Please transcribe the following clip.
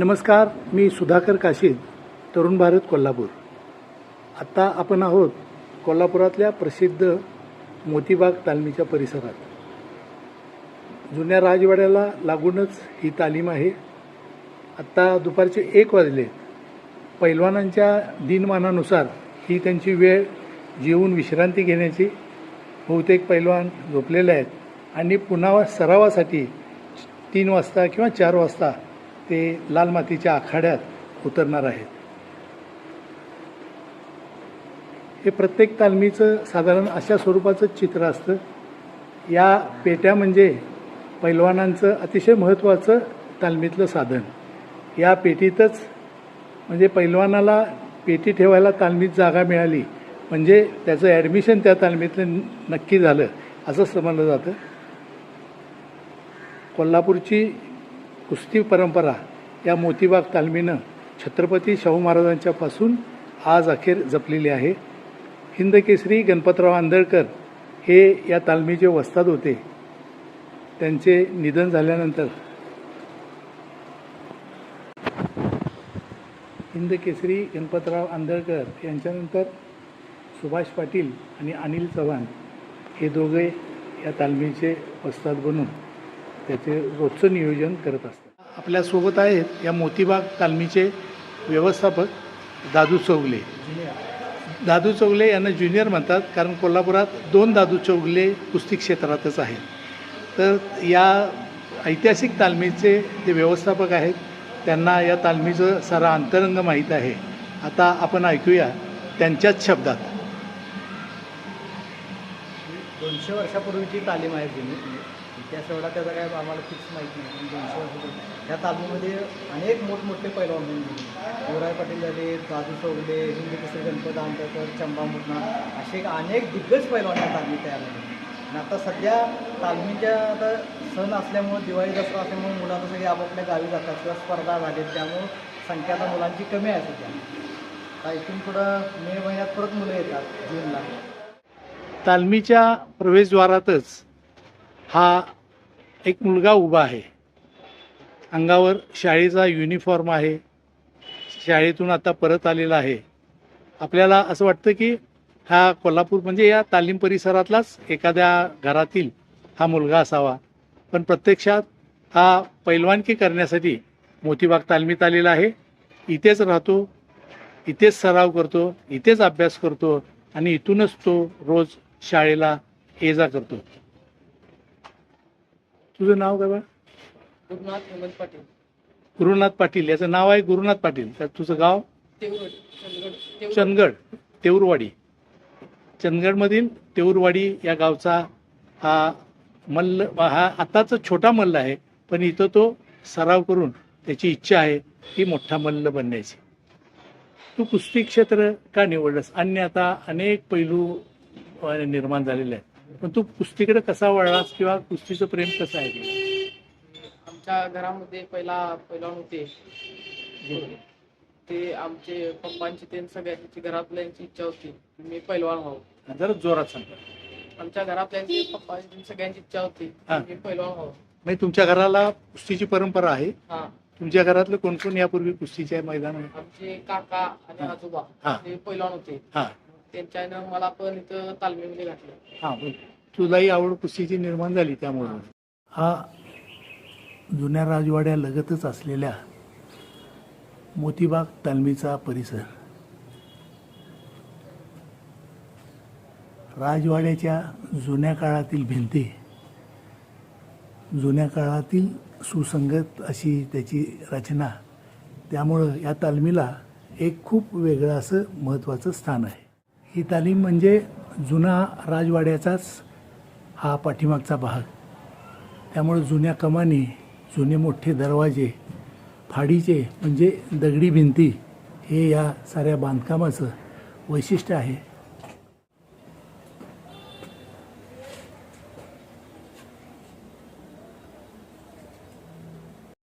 नमस्कार मी सुधाकर काशीद तरुण भारत कोल्हापूर. आत्ता आपण आहोत कोल्हापुरातल्या प्रसिद्ध मोतीबाग तालमीच्या परिसरात. जुन्या राजवाड्याला लागूनच ही तालीम आहे. आत्ता दुपारचे एक वाजले. पैलवानांच्या दिनमानानुसार ही त्यांची वेळ जेवून विश्रांती घेण्याची बहुतेक पैलवान झोपलेले आहेत. आणि पुन्हा सरावासाठी तीन वाजता किंवा चार वाजता ते लाल मातीच्या आखाड्यात उतरणार आहेत. हे प्रत्येक तालमीचं साधारण अशा स्वरूपाचं चित्र असतं. या पेट्या म्हणजे पैलवानांचं अतिशय महत्त्वाचं तालमीतलं साधन. या पेटीतच म्हणजे पैलवानाला पेटी ठेवायला तालमीत जागा मिळाली. म्हणजे त्याचं ॲडमिशन त्या तालमीतलं नक्की झालं असं समजलं जातं. कोल्हापूरची कुस्ती परंपरा या मोतीबाग तालमीनं छत्रपती शाहू महाराजांच्यापासून आज अखेर जपलेली आहे. हिंदकेसरी गणपतराव आंदळकर हे या तालमीचे वस्ताद होते. त्यांचे निधन झाल्यानंतर हिंदकेसरी गणपतराव आंदळकर यांच्यानंतर सुभाष पाटील आणि अनिल चव्हाण हे दोघे या तालमीचे वस्ताद बनून त्याचे रोजचं नियोजन करत असतात. आपल्यासोबत आहेत या मोतीबाग तालमीचे व्यवस्थापक दादू चौगले. दादू चौगले यांना ज्युनियर म्हणतात कारण कोल्हापुरात दोन दादू चौगले कुस्ती क्षेत्रातच आहेत. तर या ऐतिहासिक तालमीचे जे व्यवस्थापक आहेत त्यांना या तालमीचं सारा अंतरंग माहीत आहे. आता आपण ऐकूया त्यांच्याच शब्दात. दोनशे वर्षापूर्वीची तालीम आहे जुनी. इतिहास एवढा त्याचा काय आम्हाला फिक्स माहिती नाही. म्हणजे पण दोनशे त्या तालीमध्ये अनेक मोठमोठे पैलवान होऊन गेले. युवराय पाटील झाले दादू चौगले हिंदी केसरी गणपत आमटेकर चंबा मुन्ना असे अनेक दिग्गज पैलवान या तालमीत तयार झाले. आणि आता सध्या तालमीच्या आता सण असल्यामुळं दिवाळी दसरा असल्यामुळे मुलं आता सगळे आपापल्या गावी जातात. किंवा स्पर्धा झालेत त्यामुळं संख्या आता मुलांची कमी आहे सध्या. आता इथून पुढं मे महिन्यात परत मुलं येतात जूनला. तालमीच्या प्रवेशद्वारातच हा एक मुलगा उभा आहे. अंगावर शाळेचा युनिफॉर्म आहे. शाळेतून आता परत आलेला आहे. आपल्याला असं वाटतं की हा कोल्हापूर म्हणजे या तालीम परिसरातलाच एखाद्या घरातील हा मुलगा असावा. पण प्रत्यक्षात हा पैलवानकी करण्यासाठी मोतीबाग तालमीत आलेला आहे. इथेच राहतो इथेच सराव करतो इथेच अभ्यास करतो आणि इथूनच तो रोज शाळेला ये जा करतो. तुझं नाव काय बा? गुरुनाथ हेमंत पाटील. गुरुनाथ पाटील याचं नाव आहे गुरुनाथ पाटील. तर तुझं गाव? चंदगड तेऊरवाडी चंदगडमधील तेऊरवाडी या गावचा हा मल्ल हा आताचा छोटा मल्ल आहे पण इथं तो सराव करून त्याची इच्छा आहे की मोठा मल्ल बनण्याची. तू कुस्ती क्षेत्र का निवडलंस? अन्य आता अनेक पैलू अ, निर्माण झालेले आहेत. पण तू कुस्तीकडे कसा वळलास किंवा कुस्तीचं प्रेम कसं आहे? आमच्या घरामध्ये पहिला पैलवान होते. ते आमचे पप्पांची ते सगळ्यांची घरातल्यांची इच्छा होती. मी पैलवान व्हावं. जरा जोरात सांगा. आमच्या घरातल्यांची पप्पांची सगळ्यांची इच्छा होती. मी पैलवान व्हावं. म्हणजे तुमच्या घराला कुस्तीची परंपरा आहे. हा. तुमच्या घरातलं कोण कोण यापूर्वी कुस्तीच्या मैदानात आमचे काका आणि. आजोबा. ते पैलवान होते. हा. त्यांच्यानं मला पण इथं तालमीमध्ये घातलं. हा. तुलाही आवड कुस्तीची निर्माण झाली त्यामुळे. हा जुन्या राजवाड्या लगतच असलेल्या मोतीबाग तालमीचा परिसर. राजवाड्याच्या जुन्या काळातील भिंती जुन्या काळातील सुसंगत अशी त्याची रचना त्यामुळं या तालमीला एक खूप वेगळं असं महत्त्वाचं स्थान आहे. ही तालीम म्हणजे जुना राजवाड्याचाच हा पाठीमागचा भाग. त्यामुळं जुन्या कमानी जुने मोठे दरवाजे फाडीचे म्हणजे दगडी भिंती हे या साऱ्या बांधकामाचं वैशिष्ट्य आहे.